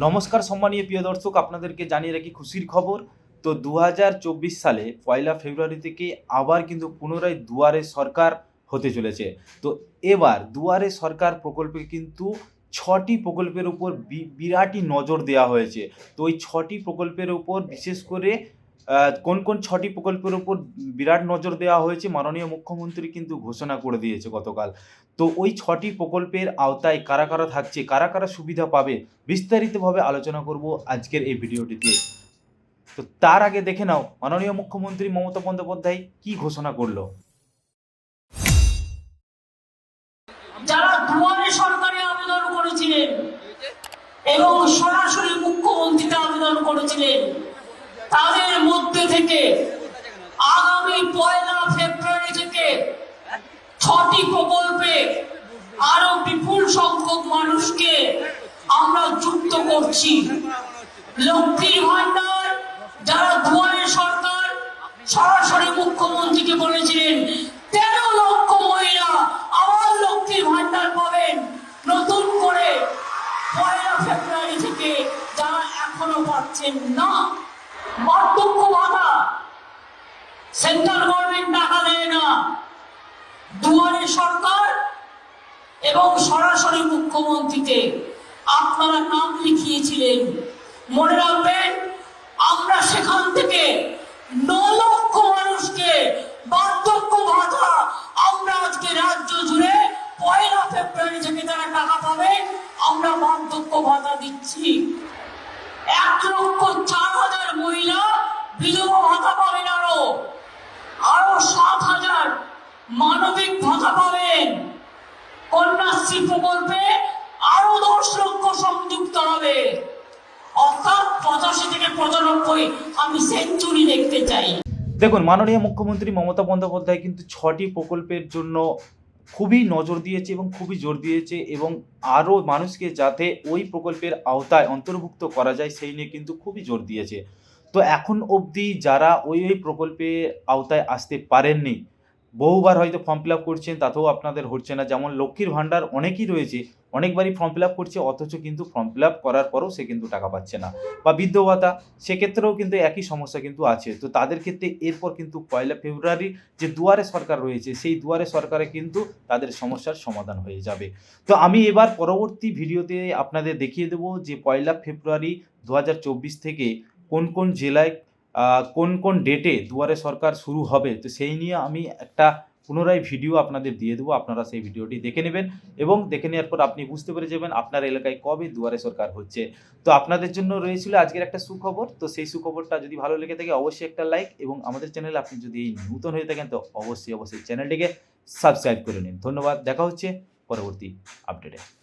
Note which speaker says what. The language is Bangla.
Speaker 1: নমস্কার সম্মানীয় প্রিয় দর্শক, আপনাদেরকে জানিয়ে রাখি খুশির খবর। তো দু হাজার চব্বিশ সালে পয়লা ফেব্রুয়ারি থেকে আবার কিন্তু পুনরায় দুয়ারে সরকার হতে চলেছে। তো এবার দুয়ারে সরকার প্রকল্পে কিন্তু ছটি প্রকল্পের উপর বিরাটই নজর দেওয়া হয়েছে। তো ওই ছটি প্রকল্পের উপর বিশেষ করে কোন কোন ছটি প্রকল্পের উপর বিরাট নজর দেওয়া হয়েছে? মাননীয় মুখ্যমন্ত্রী কিন্তু ঘোষণা করে দিয়েছে গতকাল। তো ওই ছটি প্রকল্পের আওতায় কারা কারা থাকছে? কারা কারা সুবিধা পাবে? বিস্তারিতভাবে আলোচনা করব আজকের এই ভিডিওটিতে। তো তার আগে দেখে নাও, মাননীয় মুখ্যমন্ত্রী মমতা বন্দ্যোপাধ্যায় কি ঘোষণা করল?
Speaker 2: যারা দুয়ারে সরকারে আবেদন করেছিলেন এবং সরাসরি মুখ্যমন্ত্রীতে আবেদন করেছিলেন তাদের মধ্যে থেকে আগামী পয়লা ফেব্রুয়ারি থেকে ছটি প্রকল্পে আরও বিপুল সংখ্যক মানুষকে আমরা যুক্ত করছি। লক্ষ্মীর ভান্ডার, যারা দুয়ারে সরকার, সরাসরি মুখ্যমন্ত্রীকে বলেছিলেন, তেরো লক্ষ মহিলা আবার লক্ষ্মীর ভান্ডার পাবেন। নতুন করে পয়লা ফেব্রুয়ারি থেকে যারা এখনও পাচ্ছেন না সেন্ট্রাল গভর্নমেন্ট টাকা দেয় না। দুয়ারে সরকার এবং সরাসরি মুখ্যমন্ত্রীতে আপনারা নাম লিখিয়েছিলেন। মনে রাখবেন, আমরা সেখান থেকে ন লক্ষ মানুষকে বার্ধক্য ভাতা আমরা আজকে রাজ্য জুড়ে পয়লা ফেব্রুয়ারি থেকে তারা টাকা পাবে। আমরা বার্ধক্য ভাতা দিচ্ছি। এক লক্ষ চার হাজার মহিলা বিধবা ভাতা পাবেন আরও। আরও সাত হাজার মানবিক ভাতা পাবেন। কন্যাশ্রী প্রকল্পে আরও দশ লক্ষ সংযুক্ত হবে অর্থাৎ আমি সেঞ্চুরি চাই।
Speaker 1: দেখুন, মাননীয় মুখ্যমন্ত্রী মমতা বন্দ্যোপাধ্যায় কিন্তু ছটি প্রকল্পের জন্য খুবই নজর দিয়েছে এবং খুবই জোর দিয়েছে এবং আরও মানুষকে যাতে ওই প্রকল্পের আওতায় অন্তর্ভুক্ত করা যায় সেই নিয়ে কিন্তু খুবই জোর দিয়েছে। তো এখন অবধি যারা ওই ওই প্রকল্পে আওতায় আসতে পারেননি বহুবার হয়তো ফর্ম ফিল আপ করছেন, তাতেও আপনাদের হচ্ছে না। যেমন লক্ষ্মীর ভাণ্ডার অনেকই রয়েছে, অনেকবারই ফর্ম ফিল আপ করছে, অথচ কিন্তু ফর্ম ফিল আপ করার পরেও সে কিন্তু টাকা পাচ্ছে না। বা বৃদ্ধ ভাতা, সেক্ষেত্রেও কিন্তু একই সমস্যা কিন্তু আছে। তো তাদের ক্ষেত্রে এরপর কিন্তু পয়লা ফেব্রুয়ারি যে দুয়ারে সরকার রয়েছে, সেই দুয়ারে সরকারে কিন্তু তাদের সমস্যার সমাধান হয়ে যাবে। তো আমি এবার পরবর্তী ভিডিওতে আপনাদের দেখিয়ে দেবো যে পয়লা ফেব্রুয়ারি দু হাজার চব্বিশ থেকে কোন কোন জেলায় কোন কোন ডেটে দুয়ারে সরকার শুরু হবে, তো সেই নিয়ে আমি একটা পুনরায় ভিডিও আপনাদের দিয়ে দেবো, আপনারা সেই ভিডিওটি দেখে নেবেন এবং দেখে নেওয়ার পর আপনি বুঝতে পেরে যাবেন আপনার এলাকায় কবে দুয়ারে সরকার হচ্ছে। তো আপনাদের জন্য রয়েছিল আজকের একটা সুখবর, তো সেই সুখবরটা যদি ভালো লেগে থাকে অবশ্যই একটা লাইক এবং আমাদের চ্যানেলে আপনি যদি নূতন হয়ে থাকেন তো অবশ্যই অবশ্যই চ্যানেলটিকে সাবস্ক্রাইব করে নিন। ধন্যবাদ, দেখা হচ্ছে পরবর্তী আপডেটে